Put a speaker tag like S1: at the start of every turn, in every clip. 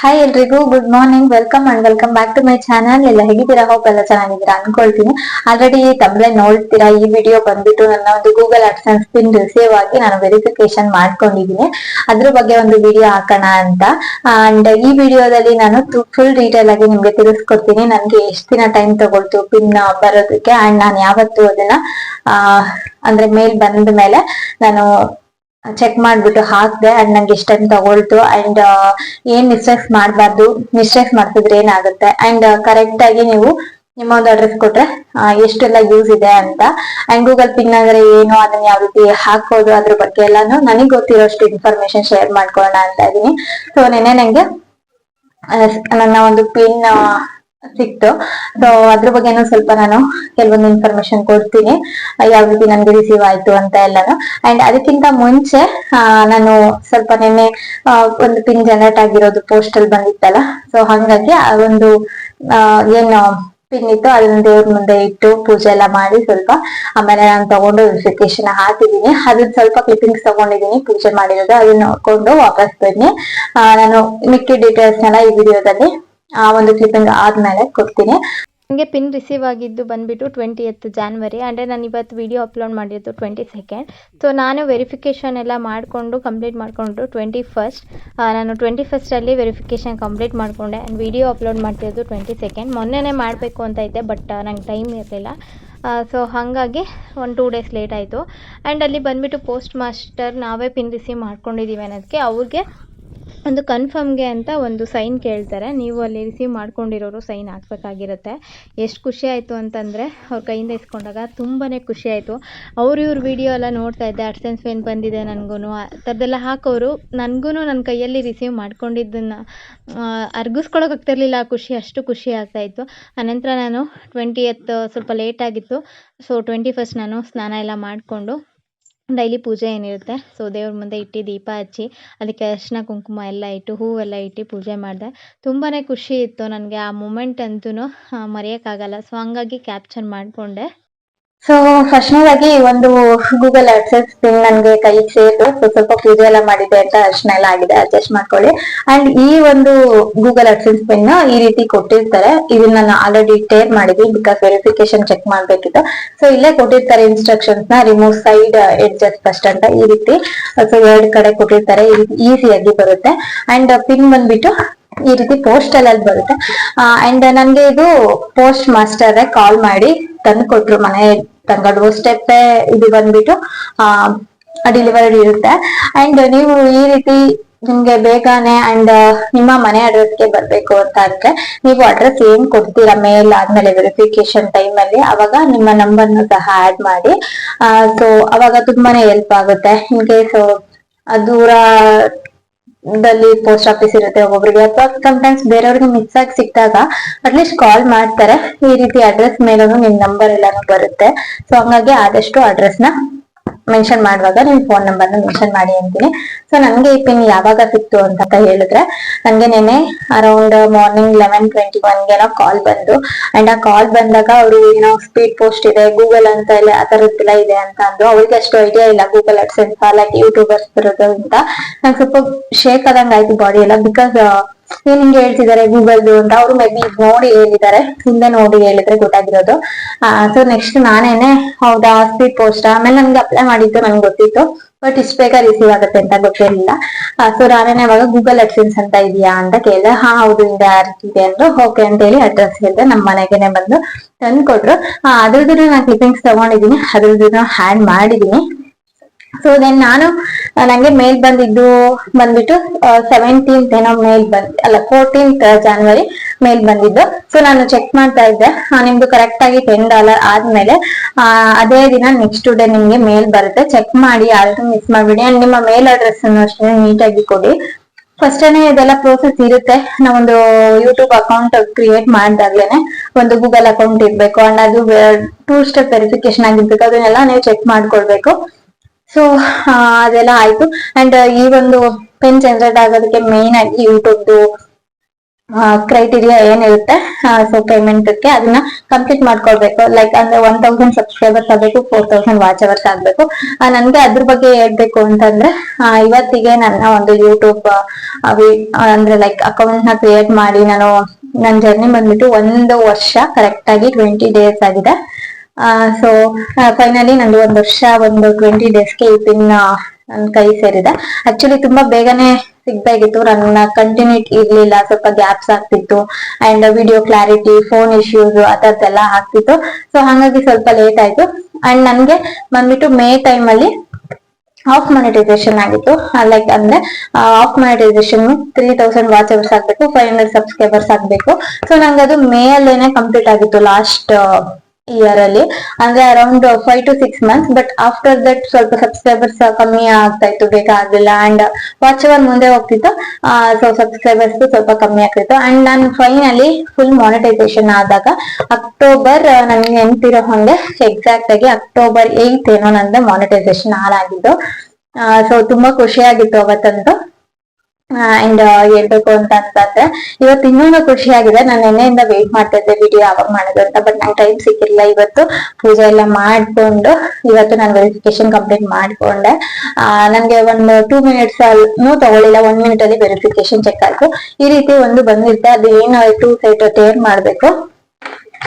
S1: Hi ಎಲ್ರಿಗೂ good morning welcome and welcome back to my channel ಎಲ್ಲ ಹೇಗಿದ್ದೀರಾ? Hope ಎಲ್ಲ ಚೆನ್ನಾಗಿದ್ದೀರಾ ಅನ್ಕೊಳ್ತೀನಿ. ಆಲ್ರೆಡಿ ತಮ್ಮಲೆ ನೋಡ್ತೀರಾ, ಈ ವಿಡಿಯೋ ಬಂದ್ಬಿಟ್ಟು ನನ್ನ ಒಂದು ಗೂಗಲ್ ಅಡ್ಸೆನ್ಸ್ ಪಿನ್ ರಿಸೀವ್ ಆಗಿ ನಾನು ವೆರಿಫಿಕೇಶನ್ ಮಾಡ್ಕೊಂಡಿದ್ದೀನಿ. ಅದ್ರ ಬಗ್ಗೆ ಒಂದು ವಿಡಿಯೋ ಹಾಕೋಣ ಅಂತ. ಅಂಡ್ ಈ ವಿಡಿಯೋದಲ್ಲಿ ನಾನು ಫುಲ್ ಡೀಟೇಲ್ ಆಗಿ ನಿಮ್ಗೆ ತಿಳಿಸ್ಕೊಡ್ತೀನಿ. ನನ್ಗೆ ಎಷ್ಟು ದಿನ ಟೈಮ್ ತಗೊಳ್ತು ಪಿನ್ ಬರೋದಕ್ಕೆ? ಅಂಡ್ ನಾನು ಯಾವತ್ತು ಅದನ್ನ ಅಂದ್ರೆ ಮೇಲ್ ಬಂದ ಮೇಲೆ ನಾನು ಚೆಕ್ ಮಾಡ್ಬಿಟ್ಟು ಹಾಕ್ದೆ ಅಂಡ್ ನಂಗೆ ಎಷ್ಟು ಟೈಮ್ ತಗೊಳ್ತು ಅಂಡ್ ಏನ್ ಮಿಸ್ಟೇಕ್ಸ್ ಮಾಡಬಾರ್ದು ಮಿಸ್ಟೇಕ್ಸ್ ಮಾಡ್ತಿದ್ರೆ ಏನಾಗುತ್ತೆ? ಅಂಡ್ ಕರೆಕ್ಟ್ ಆಗಿ ನೀವು ನಿಮ್ಮ ಒಂದು ಅಡ್ರೆಸ್ ಕೊಟ್ರೆ ಎಷ್ಟೆಲ್ಲ ಯೂಸ್ ಇದೆ ಅಂತ. ಅಂಡ್ ಗೂಗಲ್ ಪಿನ್ ಅಂದ್ರೆ ಏನು ಅದನ್ನ ಯಾವ ರೀತಿ ಹಾಕೋದು ಅದ್ರ ಬಗ್ಗೆ ಎಲ್ಲಾನು ನನಗೆ ಗೊತ್ತಿರೋಷ್ಟು ಇನ್ಫಾರ್ಮೇಶನ್ ಶೇರ್ ಮಾಡ್ಕೊಳ್ಳೋಣ ಅಂತ ಇದೀನಿ ಸೊ ನೆನೆ ನಂಗೆ ನನ್ನ ಒಂದು ಪಿನ್ ಸಿಕ್ತು. ಸೊ ಅದ್ರ ಬಗ್ಗೆನೂ ಸ್ವಲ್ಪ ನಾನು ಕೆಲವೊಂದು ಇನ್ಫಾರ್ಮೇಶನ್ ಕೊಡ್ತೀನಿ. ಯಾವ ರೀತಿ ನನ್ಗೆ ರಿಸೀವ್ ಆಯ್ತು ಅಂತ ಎಲ್ಲಾನು. ಅಂಡ್ ಅದಕ್ಕಿಂತ ಮುಂಚೆ ನಾನು ಸ್ವಲ್ಪ ನಿನ್ನೆ ಒಂದು ಪಿನ್ ಜನರೇಟ್ ಆಗಿರೋದು ಪೋಸ್ಟಲ್ ಬಂದಿತ್ತಲ್ಲ. ಸೊ ಹಂಗಾಗಿ ಆ ಒಂದು ಏನು ಪಿನ್ ಇತ್ತು ಅದನ್ನ ದೇವ್ರ ಮುಂದೆ ಇಟ್ಟು ಪೂಜೆ ಎಲ್ಲ ಮಾಡಿ ಸ್ವಲ್ಪ ಆಮೇಲೆ ನಾನು ತಗೊಂಡು ವೆರಿಫಿಕೇಶನ್ ಹಾಕಿದೀನಿ ಅದನ್ನ ಸ್ವಲ್ಪ ಕ್ಲಿಪ್ಪಿಂಗ್ಸ್ ತಗೊಂಡಿದೀನಿ ಪೂಜೆ ಮಾಡಿರೋದು. ಅದನ್ನ ನೋಡ್ಕೊಂಡು ವಾಪಸ್ ಬನ್ನಿ. ನಾನು ಮಿಕ್ಕಿ ಡೀಟೇಲ್ಸ್ ನೆಲ್ಲ ಈ ವಿಡಿಯೋದಲ್ಲಿ ಆ ಒಂದು ಕ್ಲಿಪ್ಪಿಂಗ್ ಆದ್ಮೇಲೆ ಕೊಡ್ತೀನಿ.
S2: ನನಗೆ ಪಿನ್ ರಿಸೀವ್ ಆಗಿದ್ದು ಬಂದುಬಿಟ್ಟು ಟ್ವೆಂಟಿ ಎತ್ ಜಾನ್ವರಿ ಅಂದರೆ ನಾನು ಇವತ್ತು ವಿಡಿಯೋ ಅಪ್ಲೋಡ್ ಮಾಡಿದ್ದು ಟ್ವೆಂಟಿ ಸೆಕೆಂಡ್ ಸೊ ನಾನು ವೆರಿಫಿಕೇಷನ್ ಎಲ್ಲ ಮಾಡಿಕೊಂಡು ಕಂಪ್ಲೀಟ್ ಮಾಡಿಕೊಂಡು ಟ್ವೆಂಟಿ ಫಸ್ಟ್ ನಾನು ಟ್ವೆಂಟಿ ಫಸ್ಟಲ್ಲಿ ವೆರಿಫಿಕೇಷನ್ ಕಂಪ್ಲೀಟ್ ಮಾಡಿಕೊಂಡೆ ಆ್ಯಂಡ್ ವಿಡಿಯೋ ಅಪ್ಲೋಡ್ ಮಾಡ್ತಿರೋದು ಟ್ವೆಂಟಿ ಸೆಕೆಂಡ್ ಮೊನ್ನೆನೇ ಮಾಡಬೇಕು ಅಂತ ಇದ್ದೆ ಬಟ್ ನಂಗೆ ಟೈಮ್ ಇರಲಿಲ್ಲ. ಸೊ ಹಾಗಾಗಿ ಒಂದು ಟೂ ಡೇಸ್ ಲೇಟ್ ಆಯಿತು. ಆ್ಯಂಡ್ ಅಲ್ಲಿ ಬಂದುಬಿಟ್ಟು ಪೋಸ್ಟ್ ಮಾಸ್ಟರ್ ನಾವೇ ಪಿನ್ ರಿಸೀವ್ ಮಾಡ್ಕೊಂಡಿದ್ದೀವಿ ಅನ್ನೋದಕ್ಕೆ ಅವ್ರಿಗೆ ಒಂದು ಕನ್ಫರ್ಮ್ಗೆ ಅಂತ ಒಂದು ಸೈನ್ ಕೇಳ್ತಾರೆ. ನೀವು ಅಲ್ಲಿ ರಿಸೀವ್ ಮಾಡ್ಕೊಂಡಿರೋರು ಸೈನ್ ಹಾಕ್ಬೇಕಾಗಿರುತ್ತೆ. ಎಷ್ಟು ಖುಷಿ ಆಯಿತು ಅಂತಂದರೆ ಅವ್ರ ಕೈಯಿಂದ ಇಸ್ಕೊಂಡಾಗ ತುಂಬಾ ಖುಷಿ ಆಯಿತು. ಅವ್ರು ಇವ್ರ ವಿಡಿಯೋ ಎಲ್ಲ ನೋಡ್ತಾ ಇದ್ದೆ. ಅಡ್ಸೆನ್ಸ್ ಪೇನ್ ಬಂದಿದೆ ನನಗೂ ಆ ಥರದ್ದೆಲ್ಲ ಹಾಕೋರು ನನಗೂ ನನ್ನ ಕೈಯಲ್ಲಿ ರಿಸೀವ್ ಮಾಡ್ಕೊಂಡಿದ್ದನ್ನು ಅರ್ಗಿಸ್ಕೊಳಕ್ಕೆ ಆಗ್ತಿರ್ಲಿಲ್ಲ. ಆ ಖುಷಿ, ಅಷ್ಟು ಖುಷಿ ಆಗ್ತಾಯಿತ್ತು ಆನಂತರ ನಾನು ಟ್ವೆಂಟಿ ಎತ್ ಸ್ವಲ್ಪ ಲೇಟ್ ಆಗಿತ್ತು. ಸೊ ಟ್ವೆಂಟಿ ಫಸ್ಟ್ ನಾನು ಸ್ನಾನ ಎಲ್ಲ ಮಾಡಿಕೊಂಡು ಡೈಲಿ ಪೂಜೆ ಏನಿರುತ್ತೆ. ಸೊ ದೇವ್ರ ಮುಂದೆ ಇಟ್ಟು ದೀಪ ಹಚ್ಚಿ ಅದಕ್ಕೆ ಅರಿಶಿನ ಕುಂಕುಮ ಎಲ್ಲ ಇಟ್ಟು, ಹೂವೆಲ್ಲ ಇಟ್ಟು ಪೂಜೆ ಮಾಡಿದೆ. ತುಂಬಾ ಖುಷಿ ಇತ್ತು ನನಗೆ ಆ ಮೂಮೆಂಟ್ ಅಂತೂ ಮರೆಯೋಕ್ಕಾಗಲ್ಲ. ಸೊ ಹಂಗಾಗಿ ಕ್ಯಾಪ್ಚರ್ ಮಾಡಿಕೊಂಡೆ.
S1: ಸೊ ಫಸ್ಟ್ನೇದಾಗಿ ಒಂದು ಗೂಗಲ್ ಆಡ್ಸೆಸ್ ಪಿನ್ ನನ್ಗೆ ಕೈಗೆ ಸೊ ಸ್ವಲ್ಪ ಪೂಜೆ ಎಲ್ಲ ಮಾಡಿದೆ ಅಂತ ಅರ್ಶನ ಎಲ್ಲ ಆಗಿದೆ ಅಡ್ಜಸ್ಟ್ ಮಾಡ್ಕೊಳ್ಳಿ. ಅಂಡ್ ಈ ಒಂದು ಗೂಗಲ್ ಅಡ್ಸೆನ್ಸ್ ಪಿನ್ ಈ ರೀತಿ ಕೊಟ್ಟಿರ್ತಾರೆ. ಇದನ್ನ ನಾನು ಆಲ್ರೆಡಿ ಟೇರ್ ಮಾಡಿದ್ವಿ ಬಿಕಾಸ್ ವೆರಿಫಿಕೇಶನ್ ಚೆಕ್ ಮಾಡ್ಬೇಕಿತ್ತು. ಸೊ ಇಲ್ಲೇ ಕೊಟ್ಟಿರ್ತಾರೆ ಇನ್ಸ್ಟ್ರಕ್ಷನ್ಸ್ನ ರಿಮೂವ್ ಸೈಡ್ ಎಡ್ಜಸ್ ಫಸ್ಟ್ ಅಂತ ಈ ರೀತಿ. ಸೊ ಎರಡ್ ಕಡೆ ಕೊಟ್ಟಿರ್ತಾರೆ ಈ ರೀತಿ ಈಸಿಯಾಗಿ ಬರುತ್ತೆ. ಅಂಡ್ ಪಿನ್ ಬಂದ್ಬಿಟ್ಟು ಈ ರೀತಿ ಪೋಸ್ಟಲ್ ಅಲ್ಲಿ ಬರುತ್ತೆ. ಅಂಡ್ ನನ್ಗೆ ಇದು ಪೋಸ್ಟ್ ಮಾಸ್ಟರ್ ಕಾಲ್ ಮಾಡಿ ತಂದು ಕೊಟ್ರು ಮನೆ ತನಕ ಡೋರ್ ಸ್ಟೆಪ್ ಇದು ಬಂದ್ಬಿಟ್ಟು, ಆ ಡೆಲಿವರಿ ಇರುತ್ತೆ. ಅಂಡ್ ನೀವು ಈ ರೀತಿ ನಿಮ್ಗೆ ಬೇಗನೆ ಅಂಡ್ ನಿಮ್ಮ ಮನೆ ಅಡ್ರೆಸ್ಗೆ ಬರ್ಬೇಕು ಅಂತ ಅಂದ್ರೆ ನೀವು ಅಡ್ರೆಸ್ ಏನ್ ಕೊಡ್ತೀರಾ ಮೇಲ್ ಆದ್ಮೇಲೆ ವೆರಿಫಿಕೇಶನ್ ಟೈಮ್ ಅಲ್ಲಿ, ಅವಾಗ ನಿಮ್ಮ ನಂಬರ್ ಸಹ ಆಡ್ ಮಾಡಿ. ಸೊ ಅವಾಗ ತುಂಬಾನೇ ಹೆಲ್ಪ್ ಆಗುತ್ತೆ. ಇನ್ ಸೊ ದೂರ ದಲ್ಲಿ ಪೋಸ್ಟ್ ಆಫೀಸ್ ಇರುತ್ತೆ, ಒಬ್ಬೊಬ್ರಿಗೆ. ಅಥವಾ ಸಮಟೈಮ್ಸ್ ಬೇರೆಯವ್ರಿಗೆ ಮಿಸ್ ಆಗಿ ಸಿಕ್ಕಿದಾಗ ಅಟ್ಲೀಸ್ಟ್ ಕಾಲ್ ಮಾಡ್ತಾರೆ. ಈ ರೀತಿ ಅಡ್ರೆಸ್ ಮೇಲೂ ನಿಮ್ ನಂಬರ್ ಎಲ್ಲಾನು ಬರುತ್ತೆ. ಸೊ ಹಂಗಾಗಿ ಆದಷ್ಟು ಅಡ್ರೆಸ್ನ ಮೆನ್ಷನ್ ಮಾಡುವಾಗ ನಿಮ್ ಫೋನ್ ನಂಬರ್ನ ಮೆನ್ಷನ್ ಮಾಡಿ ಅಂತೀನಿ. ಸೊ ನನ್ಗೆ ಈ ಪಿನ್ ಯಾವಾಗ ಸಿಕ್ತು ಅಂತ ಹೇಳಿದ್ರೆ ನನ್ಗೆ ನೆನೆ ಅರೌಂಡ್ ಮಾರ್ನಿಂಗ್ ಲೆವೆನ್ ಟ್ವೆಂಟಿ ಒನ್ಗೆನೋ ಕಾಲ್ ಬಂದು ಅಂಡ್ ಆ ಕಾಲ್ ಬಂದಾಗ ಅವರು ಏನೋ ಸ್ಪೀಡ್ ಪೋಸ್ಟ್ ಇದೆ ಗೂಗಲ್ ಅಂತ ಇಲ್ಲ ಆ ತರದ್ದೆಲ್ಲ ಇದೆ ಅಂತ ಅಂದ್ರು. ಅವ್ರಿಗೆ ಅಷ್ಟು ಐಡಿಯಾ ಇಲ್ಲ ಗೂಗಲ್ ಅಡ್ಸೆನ್ಸ್ ಲೈಕ್ ಯೂಟ್ಯೂಬರ್ಸ್ ಅಂತ. ನಂಗೆ ಸ್ವಲ್ಪ ಶೇಕ್ ಆದಂಗ ಆಯ್ತು ಬಾಡಿ ಎಲ್ಲ ಬಿಕಾಸ್ ಏನ್ ಹಿಂಗೆ ಹೇಳ್ತಿದ್ದಾರೆ ಗೂಗಲ್ ಅಂತ ಅವ್ರು ಮೇ ಬಿ ನೋಡಿ ಹೇಳಿದ್ದಾರೆ ಹಿಂದೆ ನೋಡಿ ಹೇಳಿದ್ರೆ ಗೊತ್ತಾಗಿರೋದು. ಸೊ ನೆಕ್ಸ್ಟ್ ನಾನೇನೆ ಹೌದಾ ಸ್ಪೀಡ್ ಪೋಸ್ಟ್ ಆಮೇಲೆ ನನ್ಗೆ ಅಪ್ಲೈ ಮಾಡಿದ್ದು ನನ್ಗೆ ಗೊತ್ತಿತ್ತು ಬಟ್ ಇಷ್ಟು ಬೇಗ ರಿಸೀವ್ ಆಗುತ್ತೆ ಅಂತ ಗೊತ್ತಿರಲಿಲ್ಲ. ಸೊ ನಾನೇನೆ ಅವಾಗ ಗೂಗಲ್ ಅಡ್ಸೆನ್ಸ್ ಅಂತ ಇದೆಯಾ ಅಂತ ಕೇಳಿದೆ ಹಾ ಹೌದು ಇದೆ ಇದೆ ಅಂದ್ರು ಓಕೆ ಅಂತ ಹೇಳಿ ಅಡ್ರೆಸ್ ಹೇಳಿದೆ ನಮ್ಮ ಮನೆಗೆನೆ ಬಂದು ತಂದು ಕೊಟ್ರು ಆ, ಅದ್ರದ್ದು ನಾನು ಕ್ಲಿಪ್ಪಿಂಗ್ಸ್ ತಗೊಂಡಿದೀನಿ ಅದ್ರದ್ದು ಹ್ಯಾಂಡ್ ಮಾಡಿದೀನಿ ಸೊ ದೆನ್ ನಾನು ನಂಗೆ ಮೇಲ್ ಬಂದಿದ್ದು, ಬಂದ್ಬಿಟ್ಟು ಸೆವೆಂಟೀನ್ತ್ ಏನೋ ಮೇಲ್ ಬಂದ್, ಅಲ್ಲ ಫೋರ್ಟೀನ್ತ್ ಜಾನ್ವರಿ ಮೇಲ್ ಬಂದಿದ್ದು. ಸೊ ನಾನು ಚೆಕ್ ಮಾಡ್ತಾ ಇದ್ದೆ. ನಿಮ್ದು ಕರೆಕ್ಟ್ ಆಗಿ ಟೆನ್ ಡಾಲರ್ ಆದ್ಮೇಲೆ ಅದೇ ದಿನ ನೆಕ್ಸ್ಟ್ ಡೇ ನಿಮ್ಗೆ ಮೇಲ್ ಬರುತ್ತೆ. ಚೆಕ್ ಮಾಡಿ ಯಾರು ಮಿಸ್ ಮಾಡ್ಬಿಡಿ. ಅಂಡ್ ನಿಮ್ಮ ಮೇಲ್ ಅಡ್ರೆಸ್ ಅನ್ನು ಅಷ್ಟೇ ನೀಟಾಗಿ ಕೊಡಿ. ಫಸ್ಟ್ ಇದೆಲ್ಲ ಪ್ರೋಸೆಸ್ ಇರುತ್ತೆ. ನಾವೊಂದು ಯೂಟ್ಯೂಬ್ ಅಕೌಂಟ್ ಕ್ರಿಯೇಟ್ ಮಾಡಿದಾಗ್ಲೇನೆ ಒಂದು ಗೂಗಲ್ ಅಕೌಂಟ್ ಇರ್ಬೇಕು. ಅಂಡ್ ಅದು ಟೂ ಸ್ಟೆಪ್ ವೆರಿಫಿಕೇಶನ್ ಆಗಿರ್ಬೇಕು ಅದನ್ನೆಲ್ಲ ನೀವು ಚೆಕ್ ಮಾಡ್ಕೊಳ್ಬೇಕು. ಸೊ ಅದೆಲ್ಲ ಆಯ್ತು. ಅಂಡ್ ಈ ಒಂದು ಪೆನ್ ಜನರೇಟ್ ಆಗೋದಕ್ಕೆ ಮೇನ್ ಆಗಿ ಯೂಟ್ಯೂಬ್ದು ಕ್ರೈಟೀರಿಯಾ ಏನಿರುತ್ತೆ ಸೊ ಪೇಮೆಂಟ್ಗೆ ಅದನ್ನ ಕಂಪ್ಲೀಟ್ ಮಾಡ್ಕೊಳ್ಬೇಕು. ಲೈಕ್ ಅಂದ್ರೆ ಒನ್ ತೌಸಂಡ್ ಸಬ್ಸ್ಕ್ರೈಬರ್ಸ್ ಆಗಬೇಕು ಫೋರ್ ತೌಸಂಡ್ ವಾಚ್ ಅವರ್ಸ್ ಆಗ್ಬೇಕು ನನ್ಗೆ ಅದ್ರ ಬಗ್ಗೆ ಹೇಳ್ಬೇಕು ಅಂತಂದ್ರೆ ಇವತ್ತಿಗೆ ನನ್ನ ಒಂದು ಯೂಟ್ಯೂಬ್ ಅಂದ್ರೆ ಲೈಕ್ ಅಕೌಂಟ್ನ ಕ್ರಿಯೇಟ್ ಮಾಡಿ ನಾನು ನನ್ನ ಜರ್ನಿ ಬಂದ್ಬಿಟ್ಟು ಒಂದು ವರ್ಷ ಕರೆಕ್ಟ್ ಆಗಿ ಟ್ವೆಂಟಿ ಡೇಸ್ ಆಗಿದೆ. ಸೊ ಫೈನಲಿ ನಂದು ಒಂದು ವರ್ಷ, ಒಂದು ಟ್ವೆಂಟಿ ಡೇಸ್ಗೆ ಈ ಪಿನ್ ನನ್ನ ಕೈ ಸೇರಿದೆ. ಆಕ್ಚುಲಿ ತುಂಬಾ ಬೇಗನೆ ಸಿಗ್ಬೇಕಿತ್ತು ನನ್ನ ಕಂಟಿನ್ಯೂಟ್ ಇರ್ಲಿಲ್ಲ. ಸ್ವಲ್ಪ ಗ್ಯಾಪ್ಸ್ ಆಗ್ತಿತ್ತು. And video clarity phone issues ಆ ಆಗ್ತಿತ್ತು. ಸೊ ಹಾಗಾಗಿ ಸ್ವಲ್ಪ ಲೇಟ್ ಆಯ್ತು. ಅಂಡ್ ನನ್ಗೆ ಬಂದ್ಬಿಟ್ಟು ಮೇ ಟೈಮ್ ಅಲ್ಲಿ ಆಫ್ ಮಾನಿಟೈಸೇಷನ್ ಆಗಿತ್ತು. ಲೈಕ್ ಅಂದ್ರೆ half monetisation three thousand watch hours ಆಗ್ಬೇಕು ಫೈವ್ ಹಂಡ್ರೆಡ್ ಸಬ್ಸ್ಕ್ರೈಬರ್ಸ್ ಆಗ್ಬೇಕು. ಸೊ ನಂಗೆ ಅದು ಮೇ ಅಲ್ಲೇನೆ ಕಂಪ್ಲೀಟ್ ಆಗಿತ್ತು ಲಾಸ್ಟ್ ಇಯರ್ ಅಲ್ಲಿ. ಅಂದ್ರೆ around five to six months but after that ಸ್ವಲ್ಪ ಸಬ್ಸ್ಕ್ರೈಬರ್ಸ್ ಕಮ್ಮಿ ಆಗ್ತಾ ಇತ್ತು, ಬೇಕಾಗಿಲ್ಲ. ಅಂಡ್ ವಾಚ್ ಅವರ್ ಮುಂದೆ ಹೋಗ್ತಿತ್ತು. ಸೊ ಸಬ್ಸ್ಕ್ರೈಬರ್ಸ್ ಸ್ವಲ್ಪ ಕಮ್ಮಿ ಆಗ್ತಿತ್ತು. ಅಂಡ್ ನಾನು ಫೈನಲಿ ಫುಲ್ ಮಾನಿಟೈಸೇಷನ್ ಆದಾಗ ಅಕ್ಟೋಬರ್ ನನಗೆ ನೆನಪಿರೋ ಹಂಗೆ ಎಕ್ಸಾಕ್ಟ್ ಆಗಿ ಅಕ್ಟೋಬರ್ ಏಯ್ತ್ ಏನೋ ನಂದು ಮಾನಿಟೈಸೇಷನ್ ಹಾಳಾಗಿದ್ದು. ಸೊ ತುಂಬಾ ಖುಷಿಯಾಗಿತ್ತು ಅವತ್ತಂತೂ ಅಂಡ್ ಹೇಳ್ಬೇಕು ಅಂತ ಅಂತಂದ್ರೆ ಇವತ್ತು ಇನ್ನೊಂದು ಖುಷಿಯಾಗಿದೆ. ನಾನು ನಿನ್ನೆಯಿಂದ ವೇಟ್ ಮಾಡ್ತಾ ಇದ್ದೆ ವಿಡಿಯೋ ಯಾವಾಗ ಮಾಡೋದು ಅಂತ ಬಟ್ ನಂಗೆ ಟೈಮ್ ಸಿಕ್ಕಿಲ್ಲ ಇವತ್ತು. ಪೂಜೆ ಎಲ್ಲ ಮಾಡ್ಕೊಂಡು ಇವತ್ತು ನಾನು ವೆರಿಫಿಕೇಶನ್ ಕಂಪ್ಲೀಟ್ ಮಾಡ್ಕೊಂಡೆ. ನನಗೆ ಒಂದು ಟೂ ಮಿನಿಟ್ಸ್ ನೂ ತಗೊಳ್ಳಿಲ್ಲ ಒನ್ ಮಿನಿಟ್ ಅಲ್ಲಿ ವೆರಿಫಿಕೇಶನ್ ಚೆಕ್ ಆಯ್ತು. ಈ ರೀತಿ ಒಂದು ಬಂದಿರುತ್ತೆ. ಅದು ಏನು ಟೂ ಟೇರ್ ಮಾಡ್ಬೇಕು?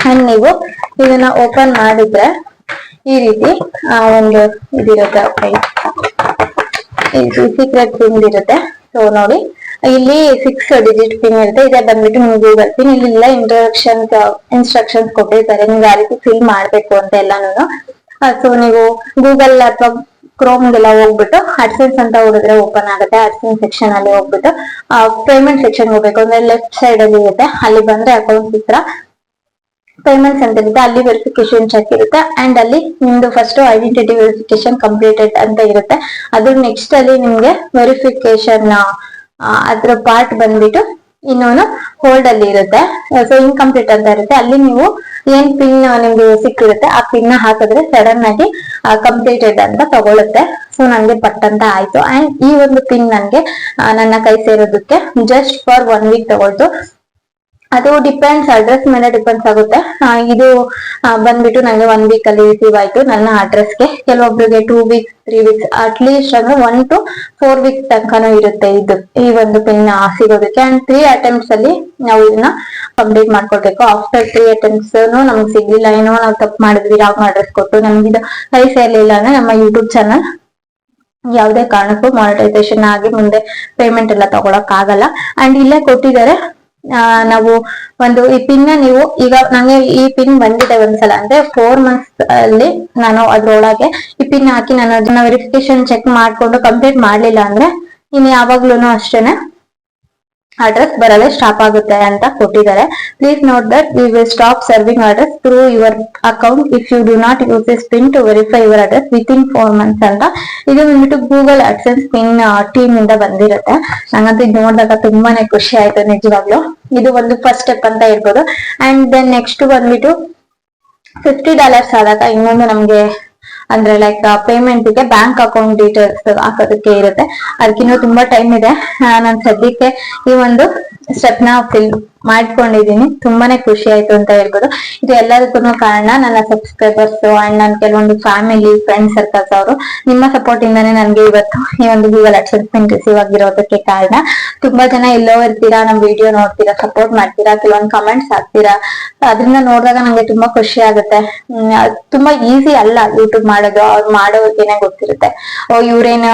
S1: ಅಂಡ್ ನೀವು ಇದನ್ನ ಓಪನ್ ಮಾಡಿದ್ರೆ ಈ ರೀತಿ ಒಂದು ಇದಿರುತ್ತೆ ಇದು ಸೀಕ್ರೆಟ್ ಬಂದಿರುತ್ತೆ ಸೊ ನೋಡಿ, ಇಲ್ಲಿ ಸಿಕ್ಸ್ ಡಿಜಿಟ್ ಪಿನ್ ಇರುತ್ತೆ. ಇದೇ ಬಂದ್ಬಿಟ್ಟು ನಿಮ್ಗೆ ಗೂಗಲ್ ಪಿನ್ ಇಲ್ಲ ಇಂಟ್ರಡಕ್ಷನ್ ಇನ್ಸ್ಟ್ರಕ್ಷನ್ಸ್ ಕೊಟ್ಟಿರ್ತಾರೆ. ನಿಮ್ಗೆ ಆ ರೀತಿ ಫಿಲ್ ಮಾಡ್ಬೇಕು ಅಂತ ಎಲ್ಲಾನು ಸೊ ನೀವು ಗೂಗಲ್ ಅಥವಾ ಕ್ರೋಮ್ಗೆಲ್ಲ ಹೋಗ್ಬಿಟ್ಟು ಅಡ್ಸೆನ್ಸ್ ಅಂತ ಹೊಡಿದ್ರೆ ಓಪನ್ ಆಗುತ್ತೆ. ಅಡ್ಸೆನ್ಸ್ ಸೆಕ್ಷನ್ ಅಲ್ಲಿ ಹೋಗ್ಬಿಟ್ಟು ಪೇಮೆಂಟ್ ಸೆಕ್ಷನ್ ಹೋಗ್ಬೇಕು. ಅಂದ್ರೆ ಲೆಫ್ಟ್ ಸೈಡ್ ಅಲ್ಲಿ ಇರುತ್ತೆ. ಅಲ್ಲಿ ಬಂದ್ರೆ ಅಕೌಂಟ್ ಹತ್ರ ಪೇಮೆಂಟ್ಸ್ ಅಂತ ಇರುತ್ತೆ ಅಲ್ಲಿ ವೆರಿಫಿಕೇಶನ್ ಚೆಕ್ ಇರುತ್ತೆ. ಅಂಡ್ ಅಲ್ಲಿ ನಿಮ್ದು ಫಸ್ಟ್ ಐಡೆಂಟಿಟಿ ವೆರಿಫಿಕೇಶನ್ ಕಂಪ್ಲೀಟೆಡ್ ಅಂತ ಇರುತ್ತೆ. ಅದ್ರ ನೆಕ್ಸ್ಟ್ ಅಲ್ಲಿ ನಿಮ್ಗೆ ವೆರಿಫಿಕೇಶನ್ ಅದ್ರ ಪಾರ್ಟ್ ಬಂದ್ಬಿಟ್ಟು ಇನ್ನೊಂದು ಹೋಲ್ಡ್ ಅಲ್ಲಿ ಇರುತ್ತೆ. ಸೊ ಇನ್ಕಂಪ್ಲೀಟ್ ಅಂತ ಇರುತ್ತೆ. ಅಲ್ಲಿ ನೀವು ಏನ್ ಪಿನ್ ನಿಮ್ಗೆ ಸಿಕ್ಕಿರುತ್ತೆ, ಆ ಪಿನ್ ಹಾಕಿದ್ರೆ ಸಡನ್ ಆಗಿ ಕಂಪ್ಲೀಟೆಡ್ ಅಂತ ತಗೊಳುತ್ತೆ. ಸೊ ನಂಗೆ ಪಟ್ ಅಂತ ಆಯ್ತು. ಅಂಡ್ ಈ ಒಂದು ಪಿನ್ ನನ್ಗೆ ನನ್ನ ಕೈ ಸೇರೋದಕ್ಕೆ ಜಸ್ಟ್ ಫಾರ್ ಒನ್ ವೀಕ್ ತಗೊಳ್ತು. ಅದು ಡಿಪೆಂಡ್ಸ್ ಅಡ್ರೆಸ್ ಮೇಲೆ ಡಿಪೆಂಡ್ಸ್ ಆಗುತ್ತೆ. ಇದು ಬಂದ್ಬಿಟ್ಟು ನನಗೆ ಒನ್ ವೀಕ್ ಅಲ್ಲಿ ರಿಸೀವ್ ಆಯ್ತು ನನ್ನ ಅಡ್ರೆಸ್ಗೆ ಕೆಲವೊಬ್ಬರಿಗೆ two weeks three weeks at least ಅಂದ್ರೆ ಒನ್ ಟು ಫೋರ್ ವೀಕ್ಸ್ ತನಕನೂ ಇರುತ್ತೆ ಇದು. ಈ ಒಂದು ಪೆನ್ ಸಿಗೋದಕ್ಕೆ. ಅಂಡ್ ತ್ರೀ ಅಟೆಂಪ್ಟ್ಸ್ ಅಲ್ಲಿ ನಾವು ಇದನ್ನ ಕಂಪ್ಲೀಟ್ ಮಾಡ್ಕೊಳ್ಬೇಕು. ಆಫ್ಟರ್ ತ್ರೀ ಅಟೆಂಪ್ಟ್ಸ್ ನಮ್ಗೆ ಸಿಗ್ಲಿಲ್ಲ. ಏನೋ ನಾವು ತಪ್ಪು ಮಾಡಿದ್ವಿ ಯಾವ ಅಡ್ರೆಸ್ ಕೊಟ್ಟು. ನಮ್ಗೆ ಇದು ಸರಿ ಸೇರ್ಲಿಲ್ಲ ಅಂದ್ರೆ ನಮ್ಮ ಯೂಟ್ಯೂಬ್ ಚಾನಲ್ ಯಾವುದೇ ಕಾರಣಕ್ಕೂ ಮಾನಿಟೈಸೇಷನ್ ಆಗಿ ಮುಂದೆ ಪೇಮೆಂಟ್ ಎಲ್ಲ ತಗೊಳಕ್ ಆಗಲ್ಲ ಅಂಡ್ ಇಲ್ಲೇ ಕೊಟ್ಟಿದ್ದಾರೆ. ನಾವು ಒಂದು ಈ ಪಿನ್ ನೀವು ಈಗ ನಂಗೆ ಈ ಪಿನ್ ಬಂದಿದೆ ಒಂದ್ಸಲ, ಅಂದ್ರೆ ಫೋರ್ ಮಂತ್ಸ್ ಅಲ್ಲಿ ನಾನು ಅದ್ರೊಳಗೆ ಈ ಪಿನ್ ಹಾಕಿ ನಾನು ಅದನ್ನ ವೆರಿಫಿಕೇಶನ್ ಚೆಕ್ ಮಾಡ್ಕೊಂಡು ಕಂಪ್ಲೀಟ್ ಮಾಡ್ಲಿಲ್ಲ ಅಂದ್ರೆ ಇನ್ನು ಯಾವಾಗ್ಲೂ ಅಷ್ಟೇನೆ. ಅಡ್ರೆಸ್ ಬರಲೇ ಸ್ಟಾಪ್ ಆಗುತ್ತೆ ಅಂತ ಕೊಟ್ಟಿದ್ದಾರೆ. Please note that we will stop serving address through your account if you do not use as PIN to verify your address within four months ಅಂತ. ಇದು ಬಂದ್ಬಿಟ್ಟು ಗೂಗಲ್ ಅಡ್ಸೆನ್ಸ್ ಪಿನ್ ಟೀಮ್ ಇಂದ ಬಂದಿರುತ್ತೆ. ನಂಗಂತೂ ಇದು ನೋಡಿದಾಗ ತುಂಬಾನೇ ಖುಷಿ ಆಯ್ತು ನಿಜವಾಗ್ಲು. ಇದು ಒಂದು ಫಸ್ಟ್ ಸ್ಟೆಪ್ ಅಂತ ಇರ್ಬೋದು ಅಂಡ್ ದೆನ್ ನೆಕ್ಸ್ಟ್ ಬಂದ್ಬಿಟ್ಟು ಫಿಫ್ಟಿ ಡಾಲರ್ಸ್ ಆದಾಗ ಇನ್ನೊಂದು ನಮ್ಗೆ ಅಂದ್ರೆ ಲೈಕ್ ಪೇಮೆಂಟ್ಗೆ ಬ್ಯಾಂಕ್ ಅಕೌಂಟ್ ಡೀಟೇಲ್ಸ್ ಹಾಕೋದಕ್ಕೆ ಇರುತ್ತೆ. ಅದಕ್ಕಿನ್ನೂ ತುಂಬಾ ಟೈಮ್ ಇದೆ. ನಾನು ಸದ್ಯಕ್ಕೆ ಈ ಒಂದು ಸ್ಟೆಪ್ನ ಫಿಲ್ ಮಾಡ್ಕೊಂಡಿದೀನಿ ತುಂಬಾನೇ ಖುಷಿ ಆಯ್ತು ಅಂತ ಹೇಳ್ಬೋದು. ಇದು ಎಲ್ಲದಕ್ಕೂ ಕಾರಣ ನನ್ನ ಸಬ್ಸ್ಕ್ರೈಬರ್ಸ್ ಅಂಡ್ ನನ್ನ ಕೆಲವೊಂದು ಫ್ಯಾಮಿಲಿ ಫ್ರೆಂಡ್ ಸರ್ಕಲ್ಸ್ ಅವರು ನಿಮ್ಮ ಸಪೋರ್ಟ್ ಇಂದಾನೆ ನನ್ಗೆ ಇವತ್ತು ಈ ಒಂದು ಗೂಗಲ್ ಅಡ್ಸೆನ್ಸ್ ಪಿನ್ ರಿಸೀವ್ ಆಗಿರೋದಕ್ಕೆ ಕಾರಣ. ತುಂಬಾ ಜನ ಎಲ್ಲೋ ಇರ್ತೀರಾ, ನಮ್ ವಿಡಿಯೋ ನೋಡ್ತೀರಾ ಸಪೋರ್ಟ್ ಮಾಡ್ತೀರಾ, ಕೆಲವೊಂದು ಕಮೆಂಟ್ಸ್ ಹಾಕ್ತೀರಾ. ಅದನ್ನ ನೋಡಿದಾಗ ನಂಗೆ ತುಂಬಾ ಖುಷಿ ಆಗುತ್ತೆ. ತುಂಬಾ ಈಸಿ ಅಲ್ಲ ಯೂಟ್ಯೂಬ್ ಮಾಡೋದು, ಅವ್ರು ಮಾಡೋರ್ಗೇನೆ ಗೊತ್ತಿರುತ್ತೆ. ಓ, ಇವ್ರೇನು,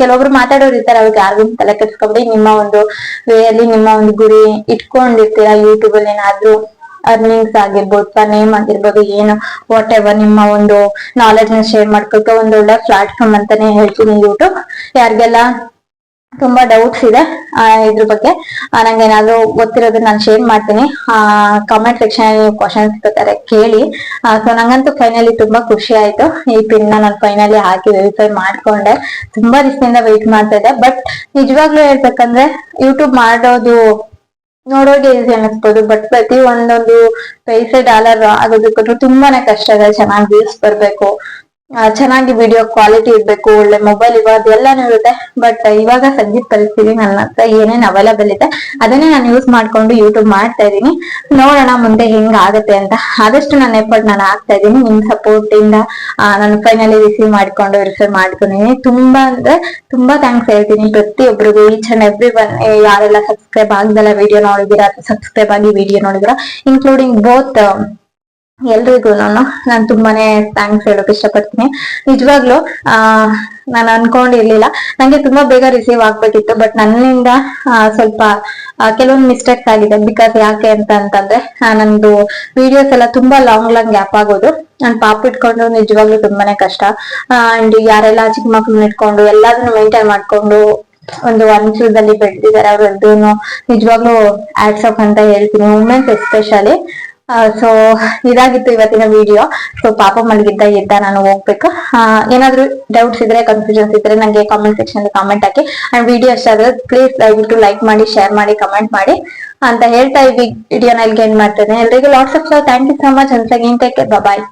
S1: ಕೆಲವೊಬ್ರು ಮಾತಾಡೋರು ಇರ್ತಾರೆ, ಅವ್ರಿಗೆ ಯಾರಿಗೂ ತಲೆ ಕೆಡ್ಸ್ಕೊಬಿಡಿ. ನಿಮ್ಮ ಒಂದು ವೇ ಅಲ್ಲಿ ನಿಮ್ಮ ಒಂದು ಗುರಿ ಇಟ್ಕೊಂಡಿರ್ತೀರಾ ಯೂಟ್ಯೂಬ್ ಅಲ್ಲಿ ಏನಾದ್ರೂ ಅರ್ನಿಂಗ್ಸ್ ಆಗಿರ್ಬೋದು ನೇಮ್ ಆಗಿರ್ಬೋದು, ಏನು ವಾಟ್ ಎವರ್ ನಿಮ್ಮ ಒಂದು ನಾಲೆಡ್ಜ್ನ ಶೇರ್ ಮಾಡ್ಕೊಳ್ತಾ, ಒಂದು ಒಳ್ಳೆ ಪ್ಲಾಟ್ಫಾರ್ಮ್ ಅಂತಾನೆ ಹೇಳ್ತೀನಿ. ಯೂಟ್ಯೂಬ್ ಯಾರಿಗೆಲ್ಲ ತುಂಬಾ ಡೌಟ್ಸ್ ಇದೆ. ಇದ್ರ ಬಗ್ಗೆ ನಂಗೆ ಏನಾದ್ರು ಗೊತ್ತಿರೋದನ್ನ ನಾನು ಶೇರ್ ಮಾಡ್ತೀನಿ. ಕಾಮೆಂಟ್ ಸೆಕ್ಷನ್ ಕ್ವಶನ್ಸ್ ಬೇಕಾದ್ರೆ ಕೇಳಿ. ಸೊ ನಂಗಂತೂ ಫೈನಲಿ ತುಂಬಾ ಖುಷಿ ಆಯ್ತು. ಈ ಪಿನ್ ನಾನು ಫೈನಲಿ ಹಾಕಿ ವೆರಿಫೈ ಮಾಡ್ಕೊಂಡೆ. ತುಂಬಾ ದಿವಸದಿಂದ ವೆಯ್ಟ್ ಮಾಡ್ತಾ ಇದ್ದೆ. ಬಟ್ ನಿಜವಾಗ್ಲೂ ಹೇಳ್ಬೇಕಂದ್ರೆ ಯೂಟ್ಯೂಬ್ ಮಾಡೋದು ನೋಡೋಕೆ ಈಸಿ ಅನ್ನಿಸ್ಬೋದು. ಬಟ್ ಪ್ರತಿ ಒಂದೊಂದು ಪೈಸೆ ಡಾಲರ್ ಆಗೋದಕ್ಕೂ ತುಂಬಾನೇ ಕಷ್ಟ ಇದೆ ಚೆನ್ನಾಗಿ ವ್ಯೂಸ್ ಬರ್ಬೇಕು. ಚೆನ್ನಾಗಿ ವಿಡಿಯೋ ಕ್ವಾಲಿಟಿ ಇರ್ಬೇಕು, ಒಳ್ಳೆ ಮೊಬೈಲ್ ಇವಾಗ ಎಲ್ಲಾನು ಇರುತ್ತೆ. ಬಟ್ ಇವಾಗ ಸದ್ಯದ ಪರಿಸ್ಥಿತಿ ನನ್ನ ಹತ್ರ ಏನೇನ್ ಅವೈಲಬಲ್ ಇದೆ, ಅದನ್ನೇ ನಾನು ಯೂಸ್ ಮಾಡ್ಕೊಂಡು ಯೂಟ್ಯೂಬ್ ಮಾಡ್ತಾ ಇದೀನಿ ನೋಡೋಣ ಮುಂದೆ ಹೆಂಗ್ ಆಗುತ್ತೆ ಅಂತ. ಆದಷ್ಟು ನನ್ನ ಎಫರ್ಟ್ ನಾನು ಹಾಕ್ತಾ ಇದ್ದೀನಿ. ನಿಮ್ ಸಪೋರ್ಟ್ ಇಂದ ನಾನು ಫೈನಲಿ ರಿಸೀವ್ ಮಾಡ್ಕೊಂಡು ರಿಸೀವ್ ಮಾಡ್ಕೊಂಡಿದ್ದೀನಿ ತುಂಬಾ ಅಂದ್ರೆ ತುಂಬಾ ಥ್ಯಾಂಕ್ಸ್ ಹೇಳ್ತೀನಿ. ಪ್ರತಿಯೊಬ್ಬರಿಗೂ ಈಚ್ ಅಂಡ್ ಎವ್ರಿ ಒನ್ ಯಾರೆಲ್ಲ ಸಬ್ಸ್ಕ್ರೈಬ್ ಆಗ್ದಲ್ಲ ವಿಡಿಯೋ ನೋಡಿದೀರಾ ಸಬ್ಸ್ಕ್ರೈಬ್ ಆಗಿ ವಿಡಿಯೋ ನೋಡಿದಿರಾ ಇನ್ಕ್ಲೂಡಿಂಗ್ ಬೋತ್ ಎಲ್ರಿಗೂ ನಾನು ತುಂಬಾನೇ ಥ್ಯಾಂಕ್ಸ್ ಹೇಳಕ್ ಇಷ್ಟಪಡ್ತೀನಿ. ನಿಜವಾಗ್ಲು, ಆ, ನಾನು ಅನ್ಕೊಂಡಿರ್ಲಿಲ್ಲ. ನಂಗೆ ತುಂಬಾ ಬೇಗ ರಿಸೀವ್ ಆಗ್ಬೇಕಿತ್ತು ಬಟ್ ನನ್ನಿಂದ ಸ್ವಲ್ಪ ಕೆಲವೊಂದು ಮಿಸ್ಟೇಕ್ಸ್ ಆಗಿದೆ. ಬಿಕಾಸ್ ಯಾಕೆ ಅಂತ ಅಂತಂದ್ರೆ ನಂದು ವಿಡಿಯೋಸ್ ಎಲ್ಲ ತುಂಬಾ ಲಾಂಗ್ ಲಾಂಗ್ ಗ್ಯಾಪ್ ಆಗೋದು. ನಾನು ಪಾಪ ಇಟ್ಕೊಂಡು ನಿಜವಾಗ್ಲೂ ತುಂಬಾನೇ ಕಷ್ಟ. ಅಂಡ್ ಯಾರೆಲ್ಲ ಚಿಕ್ಕ ಮಕ್ಳನ್ನ ಇಟ್ಕೊಂಡು ಎಲ್ಲದನ್ನು ಮೇಂಟೈನ್ ಮಾಡ್ಕೊಂಡು ಒಂದು ವಂಶದಲ್ಲಿ ಬೆಳೆದಿದ್ದಾರೆ ಅವ್ರದ್ದು ನಿಜವಾಗ್ಲೂ ಆಡ್ಸ್ ಅಂತ ಹೇಳ್ತೀನಿ. ವುಮೆನ್ಸ್ ಎಸ್ಪೆಷಲಿ ಸೊ ಇದಾಗಿತ್ತು ಇವತ್ತಿನ ವಿಡಿಯೋ ಸೊ ಪಾಪ ಮಲಗಿದ್ದ ಇದ್ದ ನಾನು ಹೋಗ್ಬೇಕು. ಏನಾದ್ರೂ ಡೌಟ್ಸ್ ಇದ್ರೆ ಕನ್ಫ್ಯೂಷನ್ಸ್ ಇದ್ರೆ ನಂಗೆ ಕಾಮೆಂಟ್ ಸೆಕ್ಷನ್ ಕಾಮೆಂಟ್ ಹಾಕಿ. ಅಂಡ್ ವಿಡಿಯೋ ಇಷ್ಟ ಆದ್ರೆ ಪ್ಲೀಸ್ ದಯವಿಟ್ಟು ಲೈಕ್ ಮಾಡಿ ಶೇರ್ ಮಾಡಿ ಕಮೆಂಟ್ ಮಾಡಿ. ಅಂತ ಹೇಳ್ತಾ ಈ ವಿಡಿಯೋನ ಇಲ್ಲಿಗೆ ಎಂಡ್ ಮಾಡ್ತೇನೆ. ಎಲ್ರಿಗೂ lots of thank you so much once again take bye